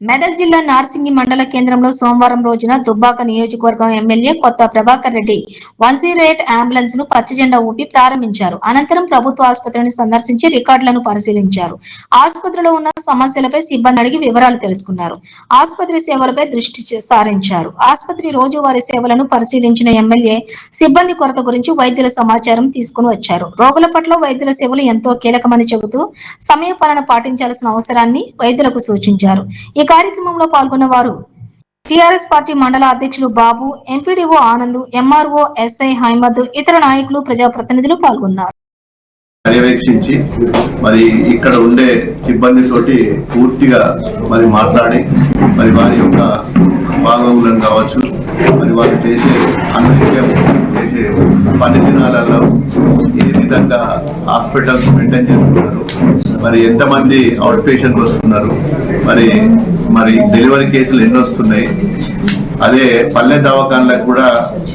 మెదక్ జిల్లా నార్సింగి మండల కేంద్రంలో సోమవారం రోజున దుబ్బాక నియోజకవర్గం MLA Kotha Prabhakar Reddy one zero eight అంబులెన్స్ను పచ్చజెండా ఊపి ప్రారంభించారు. అనంతరం ప్రభుత్వ ఆసుపత్రిని సందర్శించి రికార్డులను పరిశీలించారు. ఆసుపత్రిలో ఉన్న సమస్యలపై సిబ్బంది అడిగి వివరాలు తెలుసుకున్నారు. ఆసుపత్రి సేవలపై దృష్టి సారించారు. ఆసుపత్రి రోజువారీ సేవలను పరిశీలించిన ఎమ్మెల్యే సిబ్బంది కొరత గురించి వైద్యుల సమాచారం తీసుకుని వచ్చారు. రోగుల పట్ల వైద్యుల సేవలు ఎంతో కీలకమని చెబుతూ సమయపాలన పాటించాల్సిన అవసరాన్ని వైద్యులకు సూచించారు. ఇక కార్యక్రమంలో పాల్గొన్న వారు టిఆర్ఎస్ పార్టీ మండల అధ్యక్షులు Babu MPDO Anand MRO SI Haimad ఇతర నాయకులు ప్రజాప్రతినిధులు పాల్గొన్నారు. పర్యవేక్షించి మరి ఇక్కడ ఉండే సిబ్బందితోటి పూర్తిగా మరి మాట్లాడి మరి వారి యొక్క భాగములను కావచ్చు మరి వారు చేసే అనునిత్యం చేసే పని దినాలలో ఏ విధంగా హాస్పిటల్స్ మెయింటైన్ చేస్తున్నారు మరి ఎంతమంది అవుట్ పేషెంట్లు వస్తున్నారు మరి మరి డెలివరీ కేసులు ఎన్ని వస్తున్నాయి? అదే పల్లె దవాఖానలకు కూడా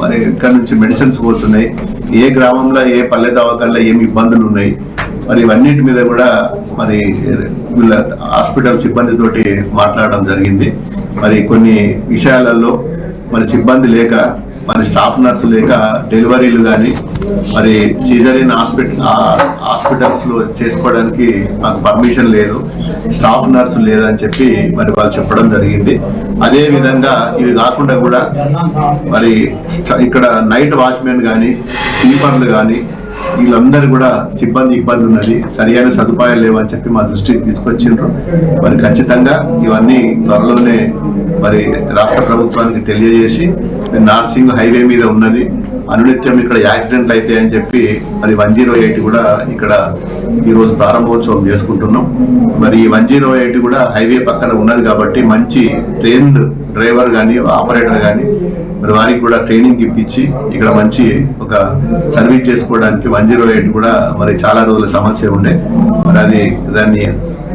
మరి ఇక్కడ నుంచి మెడిసిన్స్ పోతున్నాయి. ఏ గ్రామంలో ఏ పల్లె దవాఖానలో ఏమి ఇబ్బందులు ఉన్నాయి? మరి ఇవన్నిటి మీద కూడా మరి వీళ్ళ హాస్పిటల్ సిబ్బందితోటి మాట్లాడడం జరిగింది. మరి కొన్ని విషయాలలో మరి సిబ్బంది లేక మరి స్టాఫ్ నర్సు లేక డెలివరీలు కానీ మరి సీజరిన్ హాస్పిటల్ హాస్పిటల్స్లో చేసుకోవడానికి మాకు పర్మిషన్ లేదు. స్టాఫ్ నర్సు లేదని చెప్పి మరి వాళ్ళు చెప్పడం జరిగింది. అదే విధంగా ఇవి కాకుండా కూడా మరి ఇక్కడ నైట్ వాచ్మెన్ కానీ స్లీపర్లు కానీ వీళ్ళందరూ కూడా సిబ్బంది ఇబ్బంది ఉన్నది. సరియైన సదుపాయాలు లేవని చెప్పి మా దృష్టికి తీసుకొచ్చిండ్రు. మరి ఖచ్చితంగా ఇవన్నీ త్వరలోనే మరి రాష్ట్ర ప్రభుత్వానికి తెలియజేసి నార్సింగ్ హైవే మీద ఉన్నది. అనునిత్యం ఇక్కడ యాక్సిడెంట్లు అయితే అని చెప్పి మరి వన్ జీరో ఎయిట్ కూడా ఇక్కడ ఈరోజు ప్రారంభోత్సవం చేసుకుంటున్నాం. మరి ఈ వన్ జీరో ఎయిట్ కూడా హైవే పక్కన ఉన్నది కాబట్టి మంచి ట్రైన్ డ్రైవర్ కానీ ఆపరేటర్ కానీ మరి వారికి కూడా ట్రైనింగ్ ఇప్పించి ఇక్కడ మంచి ఒక సర్వీస్ చేసుకోవడానికి వన్ జీరో ఎయిట్ కూడా మరి చాలా రోజుల సమస్య ఉండే. మరి అది దాన్ని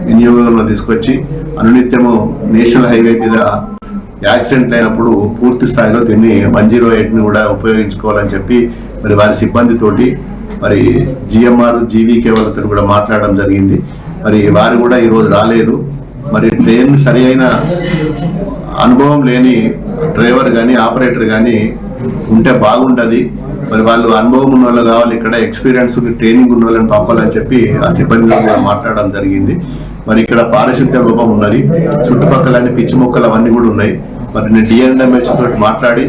వినియోగంలో తీసుకొచ్చి అనునిత్యము నేషనల్ హైవే మీద యాక్సిడెంట్ అయినప్పుడు పూర్తి స్థాయిలో దీన్ని వన్ జీరో ఎయిట్ని కూడా ఉపయోగించుకోవాలని చెప్పి మరి వారి సిబ్బందితోటి మరి జిఎంఆర్ జీవీకే వాళ్ళతో కూడా మాట్లాడడం జరిగింది. మరి వారు కూడా ఈ రోజు రాలేదు. మరి ట్రైన్ సరి అయిన అనుభవం లేని డ్రైవర్ కానీ ఆపరేటర్ కానీ ఉంటే బాగుంటుంది మరి వాళ్ళు అనుభవం ఉన్న వాళ్ళు కావాలి ఇక్కడ ఎక్స్పీరియన్స్ ట్రైనింగ్ ఉన్న వాళ్ళని పంపాలని చెప్పి ఆ సిబ్బందితో కూడా మాట్లాడడం జరిగింది. మరి ఇక్కడ పారిశుద్ధ్య లోపం ఉన్నది. చుట్టుపక్కల అన్ని పిచ్చి మొక్కలు అవన్నీ కూడా ఉన్నాయి. మరి నేను డిఎన్ఎంహెచ్ తోటి మాట్లాడి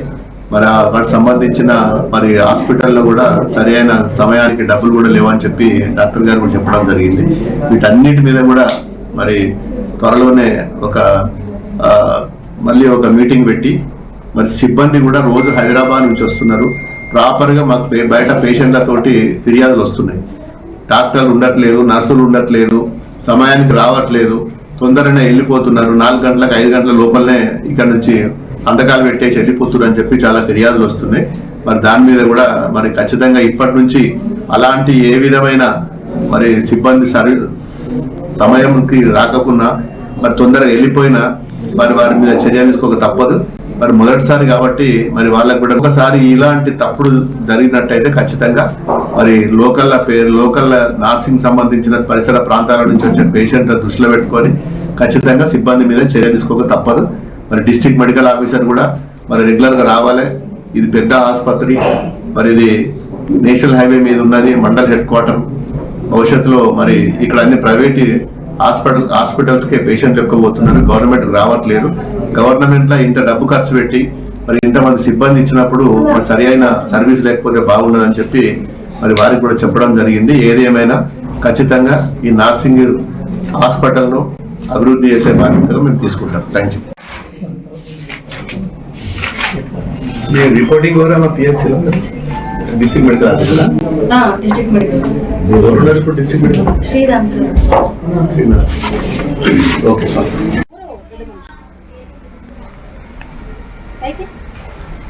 మరి ఆ వాటికి సంబంధించిన మరి హాస్పిటల్లో కూడా సరైన సమయానికి డబ్బులు కూడా లేవని చెప్పి డాక్టర్ గారు కూడా చెప్పడం జరిగింది. వీటన్నిటి మీద కూడా మరి త్వరలోనే ఒక మళ్ళీ ఒక మీటింగ్ పెట్టి మరి సిబ్బంది కూడా రోజు హైదరాబాద్ నుంచి వస్తున్నారు. ప్రాపర్గా మాకు బయట పేషెంట్లతోటి ఫిర్యాదులు వస్తున్నాయి. డాక్టర్లు ఉండట్లేదు నర్సులు ఉండట్లేదు సమయానికి రావట్లేదు. తొందరనే వెళ్ళిపోతున్నారు. నాలుగు గంటలకు ఐదు గంటల లోపలనే ఇక్కడ నుంచి అంతకాలు పెట్టేసి వెళ్ళిపోతున్నారు అని చెప్పి చాలా ఫిర్యాదులు వస్తున్నాయి. మరి దాని మీద కూడా మరి ఖచ్చితంగా ఇప్పటి నుంచి అలాంటి ఏ విధమైన మరి సిబ్బంది సరి సమయంకి రాకపోయినా మరి తొందరగా వెళ్ళిపోయినా మరి వారి మీద చర్య తీసుకోక తప్పదు. మరి మొదటిసారి కాబట్టి మరి వాళ్ళకు కూడా ఒకసారి ఇలాంటి తప్పుడు జరిగినట్టయితే ఖచ్చితంగా మరి లోకల్ పేరు లోకల్ నార్సింగ్ సంబంధించిన పరిసర ప్రాంతాల నుంచి వచ్చే పేషెంట్ దృష్టిలో పెట్టుకొని ఖచ్చితంగా సిబ్బంది మీద చర్య తీసుకోక తప్పదు. మరి డిస్ట్రిక్ట్ మెడికల్ ఆఫీసర్ కూడా మరి రెగ్యులర్గా రావాలి. ఇది పెద్ద ఆసుపత్రి. మరి ఇది నేషనల్ హైవే మీద ఉన్నది మండల్ హెడ్ క్వార్టర్ భవిష్యత్తులో మరి ఇక్కడ అన్ని ప్రైవేట్ హాస్పిటల్ హాస్పిటల్స్ కే పేషెంట్లు ఎక్కువ పోతున్నారు. గవర్నమెంట్ రావట్లేదు. గవర్నమెంట్లో ఇంత డబ్బు ఖర్చు పెట్టి మరి ఇంతమంది సిబ్బంది ఇచ్చినప్పుడు మరి సరి అయిన సర్వీస్ లేకపోతే బాగుండదని చెప్పి మరి వారికి కూడా చెప్పడం జరిగింది. ఏది ఏమైనా ఖచ్చితంగా ఈ నార్సింగ్ హాస్పిటల్ను అభివృద్ధి చేసే బాధ్యతలు మేము తీసుకుంటాం. థ్యాంక్ యూ మీ రిపోర్టింగ్ కూడా పిఎస్సీలో district medical officer district medical officer government district medical Sriram sir. Okay